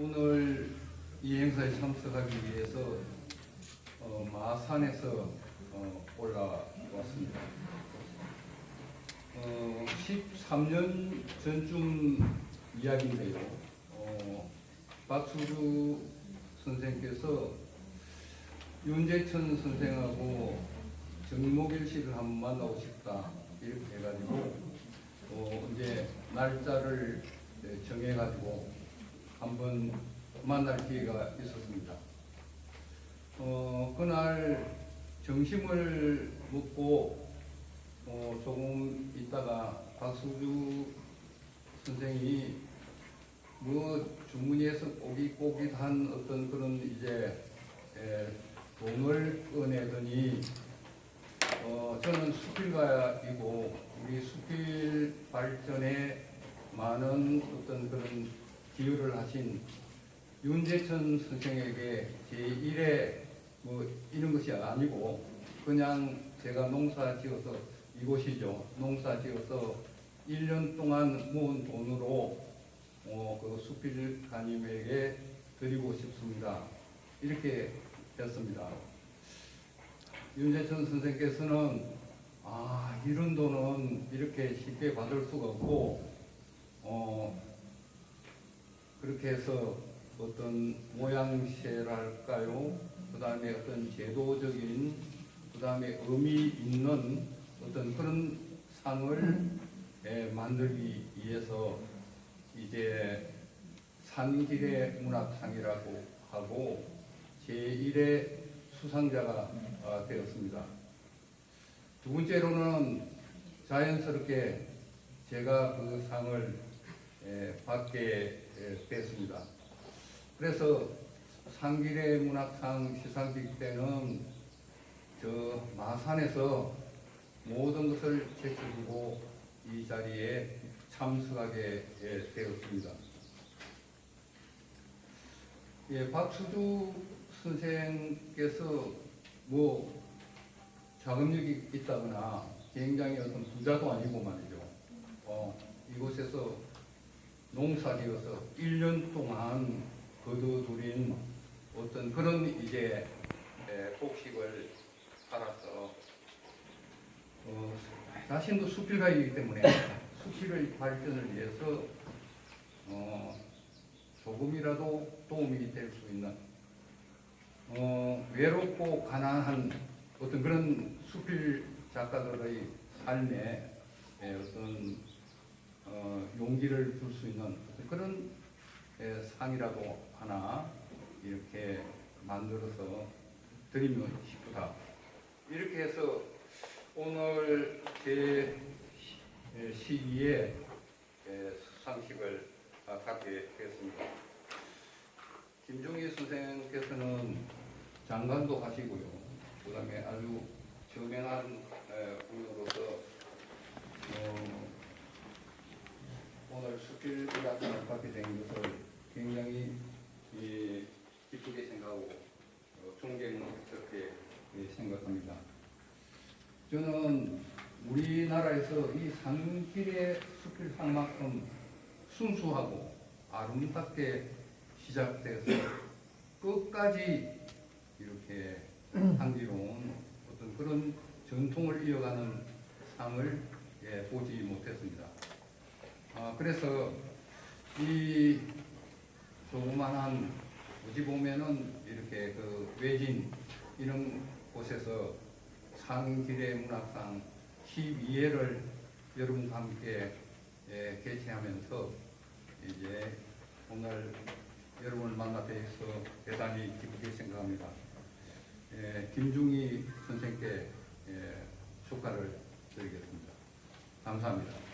오늘 이 행사에 참석하기 위해서 어, 마산에서 어, 올라왔습니다. 어, 13년 전쯤 이야기인데요. 어, 박수주 선생께서 윤재천 선생하고 정목일 씨를 한번 만나고 싶다 이렇게 해가지고 어, 이제 날짜를 네, 정해가지고 한번 만날 기회가 있었습니다. 어, 그날 점심을 먹고 어, 조금 있다가 박수주 선생이 뭐 주머니에서 꼬깃꼬깃한 어떤 그런 이제 에, 돈을 꺼내더니 어, 저는 수필가이고 우리 수필 발전에 많은 어떤 그런 기여를 하신 윤재천 선생에게 제1의 뭐 이런 것이 아니고 그냥 제가 농사 지어서 이곳이죠. 농사 지어서 1년 동안 모은 돈으로 어, 그 수필 가님에게 드리고 싶습니다. 이렇게 했습니다. 윤재천 선생께서는 아 이런 돈은 이렇게 쉽게 받을 수가 없고 어 그렇게 해서 어떤 모양새랄까요 그 다음에 어떤 제도적인 그 다음에 의미 있는 어떤 그런 상을 예, 만들기 위해서 이제 산길의 문학상이라고 하고 제1의 수상자가 아, 되었습니다. 두 번째로는 자연스럽게 제가 그 상을 에, 받게 에, 됐습니다. 그래서 상길의 문학상 시상식 때는 저 마산에서 모든 것을 제쳐두고 이 자리에 참석하게 에, 되었습니다. 예, 박수주 선생께서 뭐 자금력이 있다거나 굉장히 어떤 부자도 아니고 말이죠. 어, 이곳에서 농사지어서 1년 동안 거둬들인 어떤 그런 이제 에, 곡식을 팔아서 어, 자신도 수필가이기 때문에 수필의 발전을 위해서 어, 조금이라도 도움이 될 수 있는 어, 외롭고 가난한 어떤 그런 수필 작가들의 삶에 에, 어떤 어, 용기를 줄 수 있는 그런 에, 상이라도 하나 이렇게 만들어서 드리면 싶다. 이렇게 해서 오늘 제 시- 에, 시기에 에, 수상식을 아, 갖게 되었습니다. 김종희 선생께서는 장관도 하시고요. 그 다음에 아주 저명한 에, 분으로서 어, 오늘 수필문학상을 받게 된 것을 굉장히 이, 기쁘게 생각하고 어, 존경스럽게 예, 생각합니다. 저는 우리나라에서 이 산길의 수필상만큼 순수하고 아름답게 시작돼서 끝까지 이렇게 향기로운 어떤 그런 전통을 이어가는 상을 예, 보지 못했습니다. 아, 그래서 이 조그만한 어찌 보면은 이렇게 그 외진 이런 곳에서 상길의 문학상 12회를 여러분과 함께 예, 개최하면서 이제 오늘 여러분을 만나 뵈서 대단히 기쁘게 생각합니다. 예, 김중희 선생께 예, 축하를 드리겠습니다. 감사합니다.